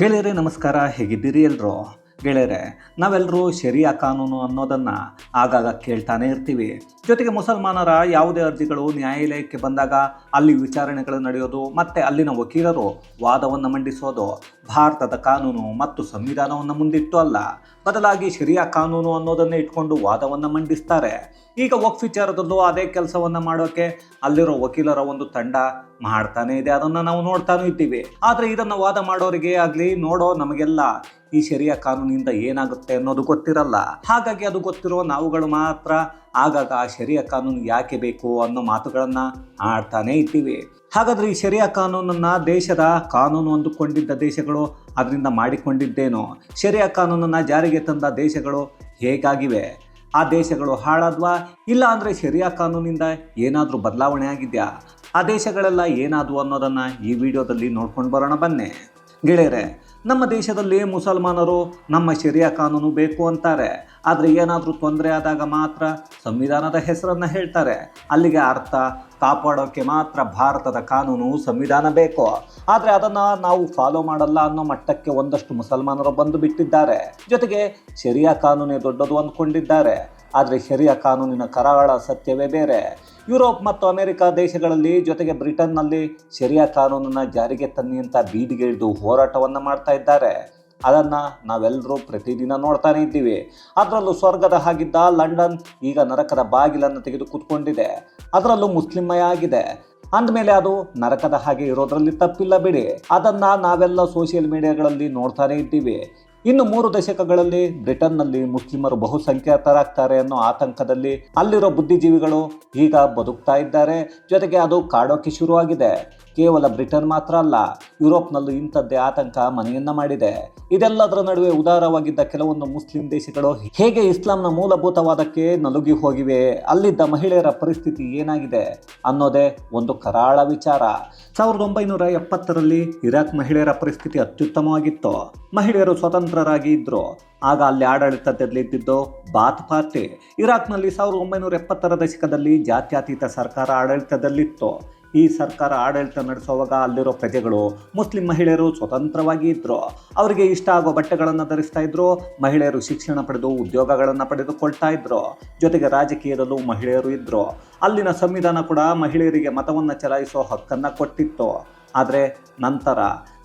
ಗೆಳೆಯರೇ, ನಮಸ್ಕಾರ. ಹೇಗಿದ್ದೀರಿ ಎಲ್ಲರೂ ಗೆಳೆಯರೇ ನಾವೆಲ್ಲರೂ ಶರಿಯಾ ಕಾನೂನು ಅನ್ನೋದನ್ನು ಆಗಾಗ ಕೇಳ್ತಾನೆ ಇರ್ತೀವಿ. ಜೊತೆಗೆ ಮುಸಲ್ಮಾನರ ಯಾವುದೇ ಅರ್ಜಿಗಳು ನ್ಯಾಯಾಲಯಕ್ಕೆ ಬಂದಾಗ ಅಲ್ಲಿ ವಿಚಾರಣೆಗಳು ನಡೆಯೋದು ಮತ್ತು ಅಲ್ಲಿನ ವಕೀಲರು ವಾದವನ್ನು ಮಂಡಿಸೋದು ಭಾರತದ ಕಾನೂನು ಮತ್ತು ಸಂವಿಧಾನವನ್ನು ಮುಂದಿಟ್ಟು ಅಲ್ಲ. ಬದಲಾಗಿ ಶರಿಯಾ ಕಾನೂನು ಅನ್ನೋದನ್ನೇ ಇಟ್ಕೊಂಡು ವಾದವನ್ನು ಮಂಡಿಸ್ತಾರೆ. ಈಗ ವಕ್ ವಿಚಾರದಲ್ಲೂ ಅದೇ ಕೆಲಸವನ್ನು ಮಾಡೋಕ್ಕೆ ಅಲ್ಲಿರೋ ವಕೀಲರ ಒಂದು ತಂಡ ಮಾಡ್ತಾನೆ ಇದೆ, ಅದನ್ನು ನಾವು ನೋಡ್ತಾನೂ ಇದ್ದೀವಿ. ಆದರೆ ಇದನ್ನು ವಾದ ಮಾಡೋರಿಗೆ ಆಗಲಿ ನೋಡೋ ನಮಗೆಲ್ಲ ಈ ಶರಿಯ ಕಾನೂನಿಂದ ಏನಾಗುತ್ತೆ ಅನ್ನೋದು ಗೊತ್ತಿರಲ್ಲ. ಹಾಗಾಗಿ ಅದು ಗೊತ್ತಿರೋ ನಾವುಗಳು ಮಾತ್ರ ಆಗಾಗ ಆ ಶರಿಯಾ ಕಾನೂನು ಯಾಕೆ ಬೇಕು ಅನ್ನೋ ಮಾತುಗಳನ್ನು ಆಡ್ತಾನೆ ಇದ್ದೀವಿ. ಹಾಗಾದರೆ ಈ ಶರಿಯ ಕಾನೂನನ್ನು ದೇಶದ ಕಾನೂನು ಅಂದುಕೊಂಡಿದ್ದ ದೇಶಗಳು ಅದರಿಂದ ಮಾಡಿಕೊಂಡಿದ್ದೇನೋ? ಶರಿಯಾ ಕಾನೂನನ್ನು ಜಾರಿಗೆ ತಂದ ದೇಶಗಳು ಹೇಗಾಗಿವೆ? ಆ ದೇಶಗಳು ಹಾಳಾದ್ವಾ? ಇಲ್ಲ ಅಂದರೆ ಶರಿಯಾ ಕಾನೂನಿಂದ ಏನಾದರೂ ಬದಲಾವಣೆ ಆಗಿದೆಯಾ? ಆ ದೇಶಗಳೆಲ್ಲ ಏನಾದವು ಅನ್ನೋದನ್ನು ಈ ವಿಡಿಯೋದಲ್ಲಿ ನೋಡ್ಕೊಂಡು ಬರೋಣ ಬನ್ನಿ. ಗೆಳೆಯರೆ ನಮ್ಮ ದೇಶದಲ್ಲಿ ಮುಸಲ್ಮಾನರು ನಮ್ಮ ಶರಿಯಾ ಕಾನೂನು ಬೇಕು ಅಂತಾರೆ. ಆದರೆ ಏನಾದರೂ ತೊಂದರೆ ಆದಾಗ ಮಾತ್ರ ಸಂವಿಧಾನದ ಹೆಸರನ್ನು ಹೇಳ್ತಾರೆ. ಅಲ್ಲಿಗೆ ಅರ್ಥ ಕಾಪಾಡೋಕ್ಕೆ ಮಾತ್ರ ಭಾರತದ ಕಾನೂನು ಸಂವಿಧಾನ ಬೇಕು. ಆದರೆ ಅದನ್ನು ನಾವು ಫಾಲೋ ಮಾಡಲ್ಲ ಅನ್ನೋ ಮಟ್ಟಕ್ಕೆ ಒಂದಷ್ಟು ಮುಸಲ್ಮಾನರು ಬಂದು ಬಿಟ್ಟಿದ್ದಾರೆ. ಜೊತೆಗೆ ಶರಿಯಾ ಕಾನೂನೇ ದೊಡ್ಡದು ಅಂದ್ಕೊಂಡಿದ್ದಾರೆ. ಆದರೆ ಶರಿಯಾ ಕಾನೂನಿನ ಕರಾವಳ ಸತ್ಯವೇ ಬೇರೆ. ಯುರೋಪ್ ಮತ್ತು ಅಮೆರಿಕ ದೇಶಗಳಲ್ಲಿ ಜೊತೆಗೆ ಬ್ರಿಟನ್ನಲ್ಲಿ ಶರಿಯಾ ಕಾನೂನನ್ನು ಜಾರಿಗೆ ತನ್ನಿ ಅಂತ ಬೀದಿಗೆ ಇಳಿದು ಹೋರಾಟವನ್ನು ಮಾಡ್ತಾ ಇದ್ದಾರೆ. ಅದನ್ನು ನಾವೆಲ್ಲರೂ ಪ್ರತಿದಿನ ನೋಡ್ತಾನೆ ಇದ್ದೀವಿ. ಅದರಲ್ಲೂ ಸ್ವರ್ಗದ ಹಾಗಿದ್ದ ಲಂಡನ್ ಈಗ ನರಕದ ಬಾಗಿಲನ್ನು ತೆಗೆದು ಕೂತ್ಕೊಂಡಿದೆ. ಅದರಲ್ಲೂ ಮುಸ್ಲಿಮಯ ಆಗಿದೆ. ಅಂದಮೇಲೆ ಅದು ನರಕದ ಹಾಗೆ ಇರೋದ್ರಲ್ಲಿ ತಪ್ಪಿಲ್ಲ ಬಿಡಿ. ಅದನ್ನು ನಾವೆಲ್ಲ ಸೋಷಿಯಲ್ ಮೀಡಿಯಾಗಳಲ್ಲಿ ನೋಡ್ತಾನೆ ಇದ್ದೀವಿ. ಇನ್ನು ಮೂರು ದಶಕಗಳಲ್ಲಿ ಬ್ರಿಟನ್ನಲ್ಲಿ ಮುಸ್ಲಿಮರು ಬಹುಸಂಖ್ಯಾತರಾಗ್ತಾರೆ ಅನ್ನೋ ಆತಂಕದಲ್ಲಿ ಅಲ್ಲಿರೋ ಬುದ್ಧಿಜೀವಿಗಳು ಈಗ ಬದುಕ್ತಾ ಇದ್ದಾರೆ. ಜೊತೆಗೆ ಅದು ಕಾಡೋಕೆ ಶುರುವಾಗಿದೆ. ಕೇವಲ ಬ್ರಿಟನ್ ಮಾತ್ರ ಅಲ್ಲ, ಯುರೋಪ್ನಲ್ಲೂ ಇಂಥದ್ದೇ ಆತಂಕ ಮನೆಯನ್ನ ಮಾಡಿದೆ. ಇದೆಲ್ಲದರ ನಡುವೆ ಉದಾರವಾಗಿದ್ದ ಕೆಲವೊಂದು ಮುಸ್ಲಿಂ ದೇಶಗಳು ಹೇಗೆ ಇಸ್ಲಾಂನ ಮೂಲಭೂತವಾದಕ್ಕೆ ನಲುಗಿ ಹೋಗಿವೆ, ಅಲ್ಲಿದ್ದ ಮಹಿಳೆಯರ ಪರಿಸ್ಥಿತಿ ಏನಾಗಿದೆ ಅನ್ನೋದೇ ಒಂದು ಕರಾಳ ವಿಚಾರ. ಸಾವಿರದ ಒಂಬೈನೂರ ಎಪ್ಪತ್ತರಲ್ಲಿ ಇರಾಕ್ ಮಹಿಳೆಯರ ಪರಿಸ್ಥಿತಿ ಅತ್ಯುತ್ತಮವಾಗಿತ್ತು. ಮಹಿಳೆಯರು ಸ್ವತಂತ್ರರಾಗಿ ಇದ್ರು. ಆಗ ಅಲ್ಲಿ ಆಡಳಿತದಲ್ಲಿದ್ದಿದ್ದು ಬಾತ್ ಪಾರ್ಟಿ. ಇರಾಕ್ನಲ್ಲಿ ಸಾವಿರದ ಒಂಬೈನೂರ ಎಪ್ಪತ್ತರ ದಶಕದಲ್ಲಿ ಜಾತ್ಯಾತೀತ ಸರ್ಕಾರ ಆಡಳಿತದಲ್ಲಿತ್ತು. ಈ ಸರ್ಕಾರ ಆಡಳಿತ ನಡೆಸುವಾಗ ಅಲ್ಲಿರೋ ಪ್ರಜೆಗಳು, ಮುಸ್ಲಿಂ ಮಹಿಳೆಯರು ಸ್ವತಂತ್ರವಾಗಿ ಇದ್ದರು ಅವರಿಗೆ ಇಷ್ಟ ಆಗೋ ಬಟ್ಟೆಗಳನ್ನು ಧರಿಸ್ತಾ ಇದ್ರು, ಮಹಿಳೆಯರು ಶಿಕ್ಷಣ ಪಡೆದು ಉದ್ಯೋಗಗಳನ್ನು ಪಡೆದುಕೊಳ್ತಾ ಇದ್ರು. ಜೊತೆಗೆ ರಾಜಕೀಯದಲ್ಲೂ ಮಹಿಳೆಯರು ಇದ್ರು. ಅಲ್ಲಿನ ಸಂವಿಧಾನ ಕೂಡ ಮಹಿಳೆಯರಿಗೆ ಮತವನ್ನು ಚಲಾಯಿಸೋ ಹಕ್ಕನ್ನು ಕೊಟ್ಟಿತ್ತು. ಆದರೆ ನಂತರ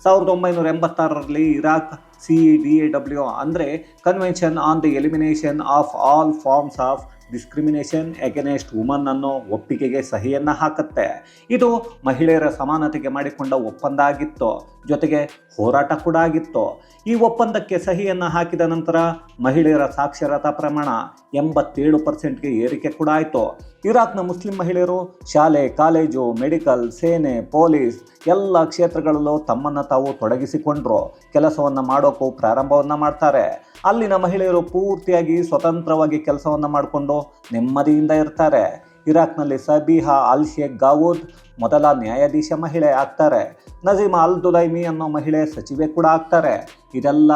ಸಾವಿರದ ಒಂಬೈನೂರ ಎಂಬತ್ತಾರರಲ್ಲಿ Iraq C D A W ಅಂದರೆ convention on the elimination of all forms of discrimination against woman ಅನ್ನೋ ಒಪ್ಪಿಗೆಗೆ ಸಹಿಯನ್ನು ಹಾಕುತ್ತೆ. ಇದು ಮಹಿಳೆಯರ ಸಮಾನತೆಗೆ ಮಾಡಿಕೊಂಡ ಒಪ್ಪಂದ ಆಗಿತ್ತು ಜೊತೆಗೆ ಹೋರಾಟ ಕೂಡ ಆಗಿತ್ತು. ಈ ಒಪ್ಪಂದಕ್ಕೆ ಸಹಿಯನ್ನು ಹಾಕಿದ ನಂತರ ಮಹಿಳೆಯರ ಸಾಕ್ಷರತಾ ಪ್ರಮಾಣ ಎಂಬತ್ತೇಳು ಪರ್ಸೆಂಟ್ಗೆ ಏರಿಕೆ ಕೂಡ ಆಯಿತು. ಇರಾಕ್ನ ಮುಸ್ಲಿಂ ಮಹಿಳೆಯರು ಶಾಲೆ, ಕಾಲೇಜು, ಮೆಡಿಕಲ್, ಸೇನೆ, ಪೊಲೀಸ್ ಎಲ್ಲ ಕ್ಷೇತ್ರಗಳಲ್ಲೂ ತಮ್ಮನ್ನು ತಾವು ತೊಡಗಿಸಿಕೊಂಡ್ರು. ಕೆಲಸವನ್ನು ಮಾಡೋಕ್ಕೂ ಪ್ರಾರಂಭವನ್ನು ಮಾಡ್ತಾರೆ. ಅಲ್ಲಿನ ಮಹಿಳೆಯರು ಪೂರ್ತಿಯಾಗಿ ಸ್ವತಂತ್ರವಾಗಿ ಕೆಲಸವನ್ನು ಮಾಡಿಕೊಂಡು ನೆಮ್ಮದಿಯಿಂದ ಇರ್ತಾರೆ. ಇರಾಕ್ನಲ್ಲಿ ಸಬೀಹಾ ಅಲ್ ಶೇಖ್ ಗಾವೂದ್ ಮೊದಲ ನ್ಯಾಯಾಧೀಶ ಮಹಿಳೆ ಆಗ್ತಾರೆ. ನಜೀಮಾ ಅಲ್ ದುಲೈಮಿ ಅನ್ನೋ ಮಹಿಳೆ ಸಚಿವೆ ಕೂಡ ಆಗ್ತಾರೆ. ಇದೆಲ್ಲ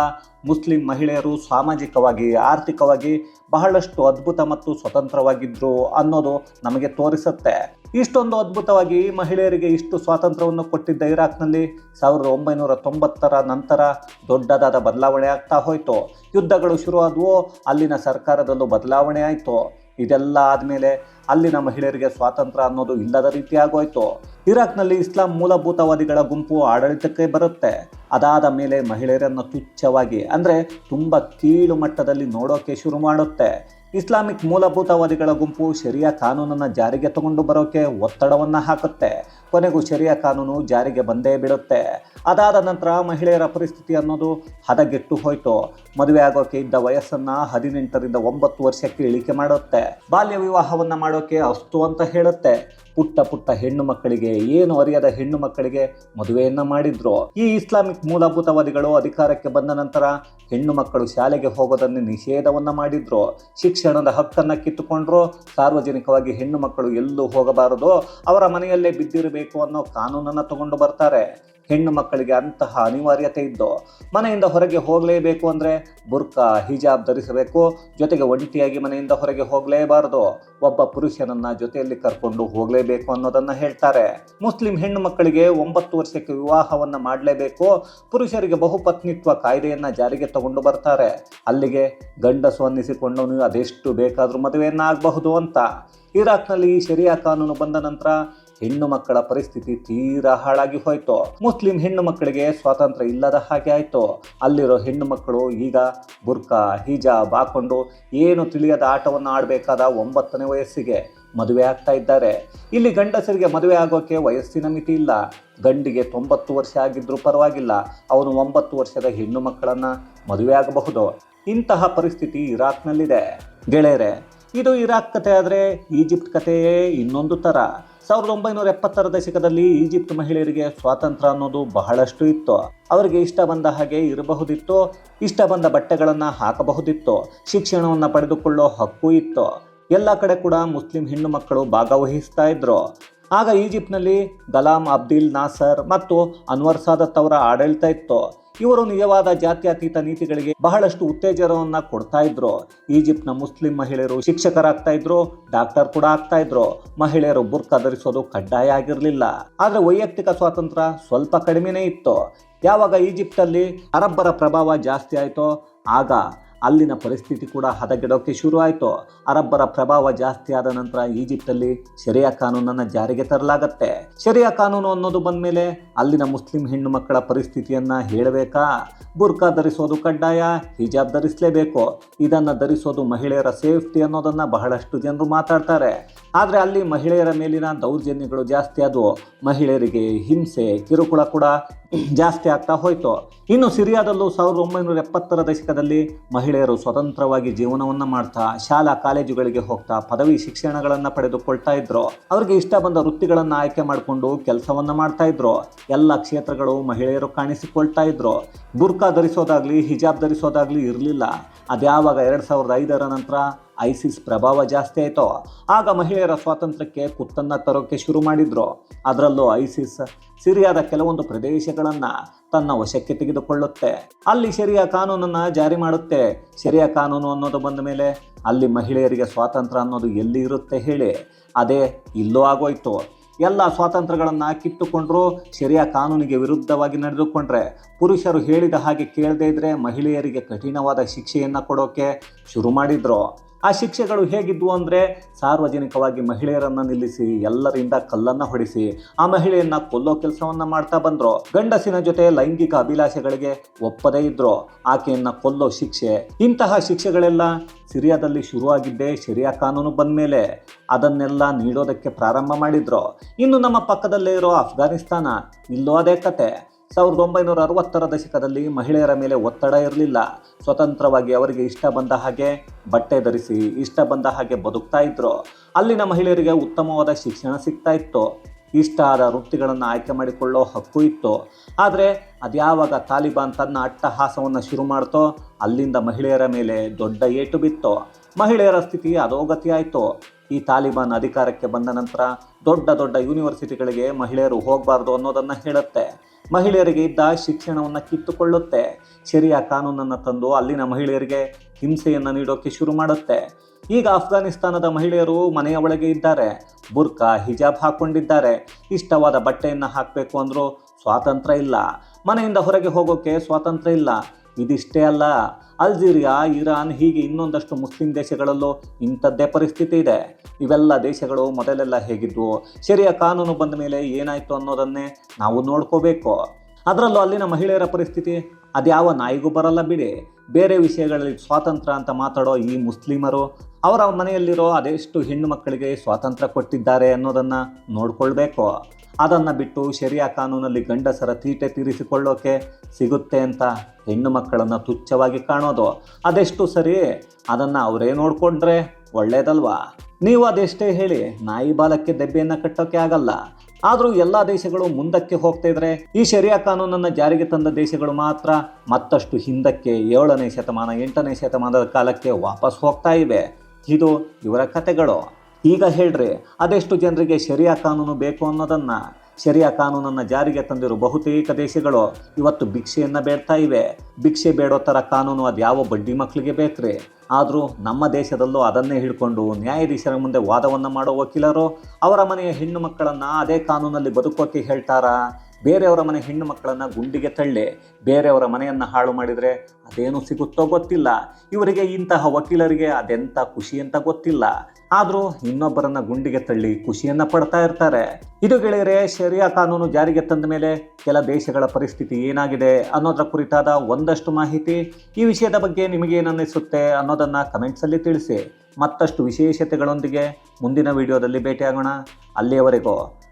ಮುಸ್ಲಿಂ ಮಹಿಳೆಯರು ಸಾಮಾಜಿಕವಾಗಿ, ಆರ್ಥಿಕವಾಗಿ ಬಹಳಷ್ಟು ಅದ್ಭುತ ಮತ್ತು ಸ್ವತಂತ್ರವಾಗಿದ್ದರು ಅನ್ನೋದು ನಮಗೆ ತೋರಿಸುತ್ತೆ. ಇಷ್ಟೊಂದು ಅದ್ಭುತವಾಗಿ ಮಹಿಳೆಯರಿಗೆ ಇಷ್ಟು ಸ್ವಾತಂತ್ರ್ಯವನ್ನು ಕೊಟ್ಟಿದ್ದ ಇರಾಕ್ನಲ್ಲಿ ಸಾವಿರದ ಒಂಬೈನೂರ ತೊಂಬತ್ತರ ನಂತರ ದೊಡ್ಡದಾದ ಬದಲಾವಣೆ ಆಗ್ತಾ ಹೋಯಿತು. ಯುದ್ಧಗಳು ಶುರುವಾದವು, ಅಲ್ಲಿನ ಸರ್ಕಾರದಲ್ಲೂ ಬದಲಾವಣೆ ಆಯಿತು. ಇದೆಲ್ಲ ಆದಮೇಲೆ ಅಲ್ಲಿನ ಮಹಿಳೆಯರಿಗೆ ಸ್ವಾತಂತ್ರ್ಯ ಅನ್ನೋದು ಇಲ್ಲದ ರೀತಿ ಆಗೋಯ್ತು. ಇರಾಕ್ನಲ್ಲಿ ಇಸ್ಲಾಂ ಮೂಲಭೂತವಾದಿಗಳ ಗುಂಪು ಆಡಳಿತಕ್ಕೆ ಬರುತ್ತೆ. ಅದಾದ ಮೇಲೆ ಮಹಿಳೆಯರನ್ನು ತುಚ್ಛವಾಗಿ, ಅಂದರೆ ತುಂಬ ಕೀಳು ಮಟ್ಟದಲ್ಲಿ ನೋಡೋಕೆ ಶುರು ಮಾಡುತ್ತೆ. ಇಸ್ಲಾಮಿಕ್ ಮೂಲಭೂತವಾದಿಗಳ ಗುಂಪು ಶರಿಯಾ ಕಾನೂನನ್ನು ಜಾರಿಗೆ ತಗೊಂಡು ಬರೋಕೆ ಒತ್ತಡವನ್ನು ಹಾಕುತ್ತೆ. ಕೊನೆಗೂ ಶರಿಯ ಕಾನೂನು ಜಾರಿಗೆ ಬಂದೇ ಬಿಡುತ್ತೆ ಅದಾದ ನಂತರ ಮಹಿಳೆಯರ ಪರಿಸ್ಥಿತಿ ಅನ್ನೋದು ಹದಗೆಟ್ಟು ಹೋಯಿತು. ಮದುವೆ ಆಗೋಕೆ ಇದ್ದ ವಯಸ್ಸನ್ನ ಹದಿನೆಂಟರಿಂದ ಒಂಬತ್ತು ವರ್ಷಕ್ಕೆ ಇಳಿಕೆ ಮಾಡುತ್ತೆ. ಬಾಲ್ಯ ವಿವಾಹವನ್ನ ಮಾಡೋಕೆ ಅಷ್ಟು ಅಂತ ಹೇಳುತ್ತೆ. ಪುಟ್ಟ ಪುಟ್ಟ ಹೆಣ್ಣು ಮಕ್ಕಳಿಗೆ ಏನು ಅರಿಯದ ಹೆಣ್ಣು ಮಕ್ಕಳಿಗೆ ಮದುವೆಯನ್ನ ಮಾಡಿದ್ರು. ಈ ಇಸ್ಲಾಮಿಕ್ ಮೂಲಭೂತವಾದಿಗಳು ಅಧಿಕಾರಕ್ಕೆ ಬಂದ ನಂತರ ಹೆಣ್ಣು ಮಕ್ಕಳು ಶಾಲೆಗೆ ಹೋಗೋದನ್ನು ನಿಷೇಧವನ್ನ ಮಾಡಿದ್ರು. ಶಿಕ್ಷಣದ ಹಕ್ಕನ್ನ ಕಿತ್ತುಕೊಂಡ್ರು. ಸಾರ್ವಜನಿಕವಾಗಿ ಹೆಣ್ಣು ಮಕ್ಕಳು ಎಲ್ಲೂ ಹೋಗಬಾರದು. ಅವರ ಮನೆಯಲ್ಲೇ ಬಿದ್ದಿರಬೇಕು ಅನ್ನೋ ಕಾನೂನನ್ನು ತಗೊಂಡು ಬರ್ತಾರೆ. ಹೆಣ್ಣು ಮಕ್ಕಳಿಗೆ ಅಂತಹ ಅನಿವಾರ್ಯತೆ ಇದ್ದು ಮನೆಯಿಂದ ಹೊರಗೆ ಹೋಗಲೇಬೇಕು ಅಂದರೆ ಬುರ್ಕಾ ಹಿಜಾಬ್ ಧರಿಸಬೇಕು, ಜೊತೆಗೆ ಒಂಟಿಯಾಗಿ ಮನೆಯಿಂದ ಹೊರಗೆ ಹೋಗಲೇಬಾರದು. ಒಬ್ಬ ಪುರುಷನನ್ನ ಜೊತೆಯಲ್ಲಿ ಕರ್ಕೊಂಡು ಹೋಗಲೇಬೇಕು ಅನ್ನೋದನ್ನ ಹೇಳ್ತಾರೆ. ಮುಸ್ಲಿಂ ಹೆಣ್ಣು ಮಕ್ಕಳಿಗೆ ಒಂಬತ್ತು ವರ್ಷಕ್ಕೆ ವಿವಾಹವನ್ನ ಮಾಡಲೇಬೇಕು. ಪುರುಷರಿಗೆ ಬಹುಪತ್ನಿತ್ವ ಕಾಯ್ದೆಯನ್ನ ಜಾರಿಗೆ ತಗೊಂಡು ಬರ್ತಾರೆ. ಅಲ್ಲಿಗೆ ಗಂಡಸು ಅನ್ನಿಸಿಕೊಂಡು ಅದೆಷ್ಟು ಬೇಕಾದರೂ ಮದುವೆಯನ್ನ ಆಗಬಹುದು ಅಂತ. ಇರಾಕ್ನಲ್ಲಿ ಈ ಶರಿಯಾ ಕಾನೂನು ಬಂದ ನಂತರ ಹೆಣ್ಣು ಮಕ್ಕಳ ಪರಿಸ್ಥಿತಿ ತೀರಾ ಹಾಳಾಗಿ ಹೋಯಿತು. ಮುಸ್ಲಿಂ ಹೆಣ್ಣು ಮಕ್ಕಳಿಗೆ ಸ್ವಾತಂತ್ರ್ಯ ಇಲ್ಲದ ಹಾಗೆ ಆಯಿತು. ಅಲ್ಲಿರೋ ಹೆಣ್ಣು ಮಕ್ಕಳು ಈಗ ಬುರ್ಕಾ ಹಿಜಾಬ್ ಹಾಕೊಂಡು ಏನು ತಿಳಿಯದ ಆಟವನ್ನು ಆಡಬೇಕಾದ ಒಂಬತ್ತನೇ ವಯಸ್ಸಿಗೆ ಮದುವೆ ಆಗ್ತಾ ಇದ್ದಾರೆ. ಇಲ್ಲಿ ಗಂಡಸರಿಗೆ ಮದುವೆ ಆಗೋಕೆ ವಯಸ್ಸಿನ ಮಿತಿ ಇಲ್ಲ. ಗಂಡಿಗೆ ತೊಂಬತ್ತು ವರ್ಷ ಆಗಿದ್ರೂ ಪರವಾಗಿಲ್ಲ. ಅವನು ಒಂಬತ್ತು ವರ್ಷದ ಹೆಣ್ಣು ಮಕ್ಕಳನ್ನ ಮದುವೆ ಆಗಬಹುದು. ಇಂತಹ ಪರಿಸ್ಥಿತಿ ಇರಾಕ್ನಲ್ಲಿದೆ. ಗೆಳೆಯರೆ, ಇದು ಇರಾಕ್ ಕತೆ ಆದರೆ ಈಜಿಪ್ಟ್ ಕತೆಯೇ ಇನ್ನೊಂದು ಥರ ಸಾವಿರದ ಒಂಬೈನೂರ ಎಪ್ಪತ್ತರ ದಶಕದಲ್ಲಿ ಈಜಿಪ್ಟ್ ಮಹಿಳೆಯರಿಗೆ ಸ್ವಾತಂತ್ರ್ಯ ಅನ್ನೋದು ಬಹಳಷ್ಟು ಇತ್ತು. ಅವರಿಗೆ ಇಷ್ಟ ಬಂದ ಹಾಗೆ ಇರಬಹುದಿತ್ತು, ಇಷ್ಟ ಬಂದ ಬಟ್ಟೆಗಳನ್ನು ಹಾಕಬಹುದಿತ್ತು, ಶಿಕ್ಷಣವನ್ನು ಪಡೆದುಕೊಳ್ಳೋ ಹಕ್ಕು ಇತ್ತು. ಎಲ್ಲ ಕಡೆ ಕೂಡ ಮುಸ್ಲಿಂ ಹೆಣ್ಣು ಮಕ್ಕಳು ಭಾಗವಹಿಸ್ತಾ ಇದ್ರು. ಆಗ ಈಜಿಪ್ಟ್ನಲ್ಲಿ ಗಲಾಂ ಅಬ್ದಿಲ್ ನಾಸರ್ ಮತ್ತು ಅನ್ವರ್ ಸಾದತ್ ಅವರ ಆಡಳಿತ ಇತ್ತು. ಇವರು ನಿಜವಾದ ಜಾತ್ಯತೀತ ನೀತಿಗಳಿಗೆ ಬಹಳಷ್ಟು ಉತ್ತೇಜನವನ್ನ ಕೊಡ್ತಾ ಇದ್ರು. ಈಜಿಪ್ಟ್ನ ಮುಸ್ಲಿಂ ಮಹಿಳೆಯರು ಶಿಕ್ಷಕರಾಗ್ತಾ ಇದ್ರು, ಡಾಕ್ಟರ್ ಕೂಡ ಆಗ್ತಾ ಇದ್ರು. ಮಹಿಳೆಯರು ಬುರ್ಕ ಧರಿಸೋದು ಕಡ್ಡಾಯ ಆಗಿರಲಿಲ್ಲ. ಆದ್ರೆ ವೈಯಕ್ತಿಕ ಸ್ವಾತಂತ್ರ್ಯ ಸ್ವಲ್ಪ ಕಡಿಮೆನೇ ಇತ್ತು. ಯಾವಾಗ ಈಜಿಪ್ಟಲ್ಲಿ ಅರಬ್ಬರ ಪ್ರಭಾವ ಜಾಸ್ತಿ ಆಯಿತೋ, ಆಗ ಅಲ್ಲಿನ ಪರಿಸ್ಥಿತಿ ಕೂಡ ಹದಗೆಡೋಕೆ ಶುರುವಾಯಿತು. ಅರಬ್ಬರ ಪ್ರಭಾವ ಜಾಸ್ತಿ ಆದ ನಂತರ ಈಜಿಪ್ಟಲ್ಲಿ ಶರಿಯಾ ಕಾನೂನನ್ನು ಜಾರಿಗೆ ತರಲಾಗತ್ತೆ. ಶರಿಯಾ ಕಾನೂನು ಅನ್ನೋದು ಬಂದಮೇಲೆ ಅಲ್ಲಿನ ಮುಸ್ಲಿಂ ಹೆಣ್ಣು ಮಕ್ಕಳ ಪರಿಸ್ಥಿತಿಯನ್ನ ಹೇಳಬೇಕಾ? ಬುರ್ಕಾ ಧರಿಸೋದು ಕಡ್ಡಾಯ? ಹಿಜಾಬ್ ಧರಿಸಲೇಬೇಕು. ಇದನ್ನು ಧರಿಸೋದು ಮಹಿಳೆಯರ ಸೇಫ್ಟಿ ಅನ್ನೋದನ್ನ ಬಹಳಷ್ಟು ಜನರು ಮಾತಾಡ್ತಾರೆ. ಆದರೆ ಅಲ್ಲಿ ಮಹಿಳೆಯರ ಮೇಲಿನ ದೌರ್ಜನ್ಯಗಳು ಜಾಸ್ತಿ ಆದವು. ಮಹಿಳೆಯರಿಗೆ ಹಿಂಸೆ, ಕಿರುಕುಳ ಕೂಡ ಜಾಸ್ತಿ ಆಗ್ತಾ ಹೋಯಿತು. ಇನ್ನು ಸಿರಿಯಾದಲ್ಲೂ ಸಾವಿರದ ಒಂಬೈನೂರ ಎಪ್ಪತ್ತರ ದಶಕದಲ್ಲಿ ಮಹಿಳೆಯರು ಸ್ವತಂತ್ರವಾಗಿ ಜೀವನವನ್ನು ಮಾಡ್ತಾ, ಶಾಲಾ ಕಾಲೇಜುಗಳಿಗೆ ಹೋಗ್ತಾ, ಪದವಿ ಶಿಕ್ಷಣಗಳನ್ನು ಪಡೆದುಕೊಳ್ತಾ ಇದ್ರು. ಅವ್ರಿಗೆ ಇಷ್ಟ ಬಂದ ವೃತ್ತಿಗಳನ್ನು ಆಯ್ಕೆ ಮಾಡಿಕೊಂಡು ಕೆಲಸವನ್ನು ಮಾಡ್ತಾ ಇದ್ರು. ಎಲ್ಲ ಕ್ಷೇತ್ರಗಳು ಮಹಿಳೆಯರು ಕಾಣಿಸಿಕೊಳ್ತಾ ಇದ್ರು. ಬುರ್ಕಾ ಧರಿಸೋದಾಗ್ಲಿ, ಹಿಜಾಬ್ ಧರಿಸೋದಾಗ್ಲಿ ಇರಲಿಲ್ಲ. ಅದ್ಯಾವಾಗ ಎರಡು ಸಾವಿರದ ಐದರ ನಂತರ ಐಸಿಸ್ ಪ್ರಭಾವ ಜಾಸ್ತಿ ಆಯಿತು? ಆಗ ಮಹಿಳೆಯರ ಸ್ವಾತಂತ್ರ್ಯಕ್ಕೆ ಕುತ್ತನ್ನ ತರೋಕೆ ಶುರು ಮಾಡಿದ್ರು. ಅದರಲ್ಲೂ ಐಸಿಸ್ ಸಿರಿಯಾದ ಕೆಲವೊಂದು ಪ್ರದೇಶಗಳನ್ನು ತನ್ನ ವಶಕ್ಕೆ ತೆಗೆದುಕೊಳ್ಳುತ್ತೆ. ಅಲ್ಲಿ ಶರಿಯಾ ಕಾನೂನನ್ನು ಜಾರಿ ಮಾಡುತ್ತೆ. ಶರಿಯಾ ಕಾನೂನು ಅನ್ನೋದು ಬಂದ ಮೇಲೆ ಅಲ್ಲಿ ಮಹಿಳೆಯರಿಗೆ ಸ್ವಾತಂತ್ರ್ಯ ಅನ್ನೋದು ಎಲ್ಲಿ ಇರುತ್ತೆ ಹೇಳಿ? ಅದೇ ಇಲ್ಲೂ ಆಗೋಯ್ತು. ಎಲ್ಲ ಸ್ವಾತಂತ್ರ್ಯಗಳನ್ನು ಕಿತ್ತುಕೊಂಡ್ರು ಶರಿಯಾ ಕಾನೂನಿಗೆ ವಿರುದ್ಧವಾಗಿ ನಡೆದುಕೊಂಡ್ರೆ, ಪುರುಷರು ಹೇಳಿದ ಹಾಗೆ ಕೇಳದೇ ಇದ್ರೆ ಮಹಿಳೆಯರಿಗೆ ಕಠಿಣವಾದ ಶಿಕ್ಷೆಯನ್ನು ಕೊಡೋಕೆ ಶುರು ಮಾಡಿದ್ರು. ಆ ಶಿಕ್ಷೆಗಳು ಹೇಗಿದ್ವು ಅಂದರೆ ಸಾರ್ವಜನಿಕವಾಗಿ ಮಹಿಳೆಯರನ್ನು ನಿಲ್ಲಿಸಿ, ಎಲ್ಲರಿಂದ ಕಲ್ಲನ್ನು ಹೊಡಿಸಿ, ಆ ಮಹಿಳೆಯನ್ನ ಕೊಲ್ಲೋ ಕೆಲಸವನ್ನ ಮಾಡ್ತಾ ಬಂದರು. ಗಂಡಸಿನ ಜೊತೆ ಲೈಂಗಿಕ ಅಭಿಲಾಷೆಗಳಿಗೆ ಒಪ್ಪದೇ ಇದ್ರು. ಆಕೆಯನ್ನ ಕೊಲ್ಲೋ ಶಿಕ್ಷೆ, ಇಂತಹ ಶಿಕ್ಷೆಗಳೆಲ್ಲ ಸಿರಿಯಾದಲ್ಲಿ ಶುರುವಾಗಿದ್ದೇ ಶರಿಯಾ ಕಾನೂನು ಬಂದ ಮೇಲೆ ಅದನ್ನೆಲ್ಲ ನೀಡೋದಕ್ಕೆ ಪ್ರಾರಂಭ ಮಾಡಿದ್ರು. ಇನ್ನು ನಮ್ಮ ಪಕ್ಕದಲ್ಲೇ ಇರೋ ಅಫ್ಘಾನಿಸ್ತಾನ, ಇಲ್ಲೋ ಅದೇ ಕತೆ. ಸಾವಿರದ ಒಂಬೈನೂರ ಅರವತ್ತರ ದಶಕದಲ್ಲಿ ಮಹಿಳೆಯರ ಮೇಲೆ ಒತ್ತಡ ಇರಲಿಲ್ಲ. ಸ್ವತಂತ್ರವಾಗಿ ಅವರಿಗೆ ಇಷ್ಟ ಬಂದ ಹಾಗೆ ಬಟ್ಟೆ ಧರಿಸಿ ಇಷ್ಟ ಬಂದ ಹಾಗೆ ಬದುಕ್ತಾ ಇದ್ರು, ಅಲ್ಲಿನ ಮಹಿಳೆಯರಿಗೆ ಉತ್ತಮವಾದ ಶಿಕ್ಷಣ ಸಿಗ್ತಾ ಇತ್ತು, ಇಷ್ಟ ಆದ ವೃತ್ತಿಗಳನ್ನು ಆಯ್ಕೆ ಮಾಡಿಕೊಳ್ಳೋ ಹಕ್ಕು ಇತ್ತು, ಆದರೆ ಅದ್ಯಾವಾಗ ತಾಲಿಬಾನ್ ತನ್ನ ಅಟ್ಟಹಾಸವನ್ನು ಶುರು ಮಾಡ್ತೋ, ಅಲ್ಲಿಂದ ಮಹಿಳೆಯರ ಮೇಲೆ ದೊಡ್ಡ ಏಟು ಬಿತ್ತು, ಮಹಿಳೆಯರ ಸ್ಥಿತಿ ಅಧೋಗತಿ ಆಯಿತು ಈ ತಾಲಿಬಾನ್ ಅಧಿಕಾರಕ್ಕೆ ಬಂದ ನಂತರ ದೊಡ್ಡ ದೊಡ್ಡ ಯೂನಿವರ್ಸಿಟಿಗಳಿಗೆ ಮಹಿಳೆಯರು ಹೋಗಬಾರ್ದು ಅನ್ನೋದನ್ನು ಹೇಳುತ್ತೆ. ಮಹಿಳೆಯರಿಗೆ ಇದ್ದ ಶಿಕ್ಷಣವನ್ನು ಕಿತ್ತುಕೊಳ್ಳುತ್ತೆ. ಶರಿಯಾ ಕಾನೂನನ್ನು ತಂದು ಅಲ್ಲಿನ ಮಹಿಳೆಯರಿಗೆ ಹಿಂಸೆಯನ್ನು ನೀಡೋಕ್ಕೆ ಶುರು ಮಾಡುತ್ತೆ. ಈಗ ಅಫ್ಘಾನಿಸ್ತಾನದ ಮಹಿಳೆಯರು ಮನೆಯ ಒಳಗೆ ಇದ್ದಾರೆ. ಬುರ್ಕಾ ಹಿಜಾಬ್ ಹಾಕ್ಕೊಂಡಿದ್ದಾರೆ ಇಷ್ಟವಾದ ಬಟ್ಟೆಯನ್ನು ಹಾಕಬೇಕು ಅಂದರೂ ಸ್ವಾತಂತ್ರ್ಯ ಇಲ್ಲ. ಮನೆಯಿಂದ ಹೊರಗೆ ಹೋಗೋಕ್ಕೆ ಸ್ವಾತಂತ್ರ್ಯ ಇಲ್ಲ. ಇದಿಷ್ಟೇ ಅಲ್ಲ, ಅಲ್ಜೀರಿಯಾ, ಇರಾನ್ ಹೀಗೆ ಇನ್ನೊಂದಷ್ಟು ಮುಸ್ಲಿಂ ದೇಶಗಳಲ್ಲೂ ಇಂಥದ್ದೇ ಪರಿಸ್ಥಿತಿ ಇದೆ. ಇವೆಲ್ಲ ದೇಶಗಳು ಮೊದಲೆಲ್ಲ ಹೇಗಿದ್ವು? ಸರಿಯ ಕಾನೂನು ಬಂದ ಮೇಲೆ ಏನಾಯಿತು ಅನ್ನೋದನ್ನೇ ನಾವು ನೋಡ್ಕೋಬೇಕು. ಅದರಲ್ಲೂ ಅಲ್ಲಿನ ಮಹಿಳೆಯರ ಪರಿಸ್ಥಿತಿ ಅದ್ಯಾವ ನಾಯಿಗೂ ಬರಲ್ಲ ಬಿಡಿ. ಬೇರೆ ವಿಷಯಗಳಲ್ಲಿ ಸ್ವಾತಂತ್ರ್ಯ ಅಂತ ಮಾತಾಡೋ ಈ ಮುಸ್ಲಿಮರು, ಅವರ ಮನೆಯಲ್ಲಿರೋ ಅದೆಷ್ಟು ಹೆಣ್ಣು ಮಕ್ಕಳಿಗೆ ಸ್ವಾತಂತ್ರ್ಯ ಕೊಟ್ಟಿದ್ದಾರೆ ಅನ್ನೋದನ್ನು ನೋಡ್ಕೊಳ್ಬೇಕು. ಅದನ್ನು ಬಿಟ್ಟು ಶರಿಯಾ ಕಾನೂನಲ್ಲಿ ಗಂಡಸರ ತೀಟೆ ತೀರಿಸಿಕೊಳ್ಳೋಕೆ ಸಿಗುತ್ತೆ ಅಂತ ಹೆಣ್ಣು ಮಕ್ಕಳನ್ನು ತುಚ್ಛವಾಗಿ ಕಾಣೋದು. ಅದೆಷ್ಟು ಸರಿ? ಅದನ್ನು ಅವರೇ ನೋಡಿಕೊಂಡ್ರೆ ಒಳ್ಳೇದಲ್ವಾ? ನೀವು ಅದೆಷ್ಟೇ ಹೇಳಿ, ನಾಯಿ ಬಾಲಕ್ಕೆ ದೆಬ್ಬೆಯನ್ನು ಕಟ್ಟೋಕೆ ಆಗಲ್ಲ. ಆದರೂ ಎಲ್ಲ ದೇಶಗಳು ಮುಂದಕ್ಕೆ ಹೋಗ್ತಾ ಇದ್ರೆ, ಈ ಶರಿಯಾ ಕಾನೂನನ್ನು ಜಾರಿಗೆ ತಂದ ದೇಶಗಳು ಮಾತ್ರ ಮತ್ತಷ್ಟು ಹಿಂದಕ್ಕೆ ಏಳನೇ ಶತಮಾನ, ಎಂಟನೇ ಶತಮಾನದ ಕಾಲಕ್ಕೆ ವಾಪಸ್ ಹೋಗ್ತಾ ಇವೆ. ಇದು ಇವರ ಕತೆಗಳು. ಈಗ ಹೇಳ್ರಿ, ಅದೆಷ್ಟು ಜನರಿಗೆ ಶರಿಯಾ ಕಾನೂನು ಬೇಕು ಅನ್ನೋದನ್ನ? ಶರಿಯಾ ಕಾನೂನನ್ನು ಜಾರಿಗೆ ತಂದಿರುವ ಬಹುತೇಕ ದೇಶಗಳು ಇವತ್ತು ಭಿಕ್ಷೆಯನ್ನು ಬೇಡ್ತಾ ಇವೆ. ಭಿಕ್ಷೆ ಬೇಡೋ ಥರ ಕಾನೂನು ಅದು ಯಾವ ಬಡ್ಡಿ ಮಕ್ಕಳಿಗೆ ಬೇಕ್ರಿ? ಆದರೂ ನಮ್ಮ ದೇಶದಲ್ಲೂ ಅದನ್ನೇ ಹಿಡ್ಕೊಂಡು ನ್ಯಾಯಾಧೀಶರ ಮುಂದೆ ವಾದವನ್ನು ಮಾಡೋ ವಕೀಲರು ಅವರ ಮನೆಯ ಹೆಣ್ಣು ಮಕ್ಕಳನ್ನು ಅದೇ ಕಾನೂನಲ್ಲಿ ಬದುಕೋಕೆ ಹೇಳ್ತಾರಾ? ಬೇರೆಯವರ ಮನೆ ಹೆಣ್ಣು ಮಕ್ಕಳನ್ನು ಗುಂಡಿಗೆ ತಳ್ಳಿ ಬೇರೆಯವರ ಮನೆಯನ್ನು ಹಾಳು ಮಾಡಿದರೆ ಅದೇನು ಸಿಗುತ್ತೋ ಗೊತ್ತಿಲ್ಲ. ಇವರಿಗೆ ಇಂತಹ ವಕೀಲರಿಗೆ ಅದೆಂಥ ಖುಷಿ ಅಂತ ಗೊತ್ತಿಲ್ಲ. ಆದರೂ ಇನ್ನೊಬ್ಬರನ್ನ ಗುಂಡಿಗೆ ತಳ್ಳಿ ಖುಷಿಯನ್ನು ಪಡ್ತಾ ಇರ್ತಾರೆ. ಇದು ಗೆಳೆಯರೆ, ಶರಿಯಾ ಕಾನೂನು ಜಾರಿಗೆ ತಂದ ಮೇಲೆ ಕೆಲ ದೇಶಗಳ ಪರಿಸ್ಥಿತಿ ಏನಾಗಿದೆ ಅನ್ನೋದರ ಕುರಿತಾದ ಒಂದಷ್ಟು ಮಾಹಿತಿ ಈ ವಿಷಯದ ಬಗ್ಗೆ ನಿಮಗೇನನ್ನಿಸುತ್ತೆ ಅನ್ನೋದನ್ನು ಕಮೆಂಟ್ಸಲ್ಲಿ ತಿಳಿಸಿ. ಮತ್ತಷ್ಟು ವಿಶೇಷತೆಗಳೊಂದಿಗೆ ಮುಂದಿನ ವಿಡಿಯೋದಲ್ಲಿ ಭೇಟಿಯಾಗೋಣ. ಅಲ್ಲಿಯವರೆಗೂ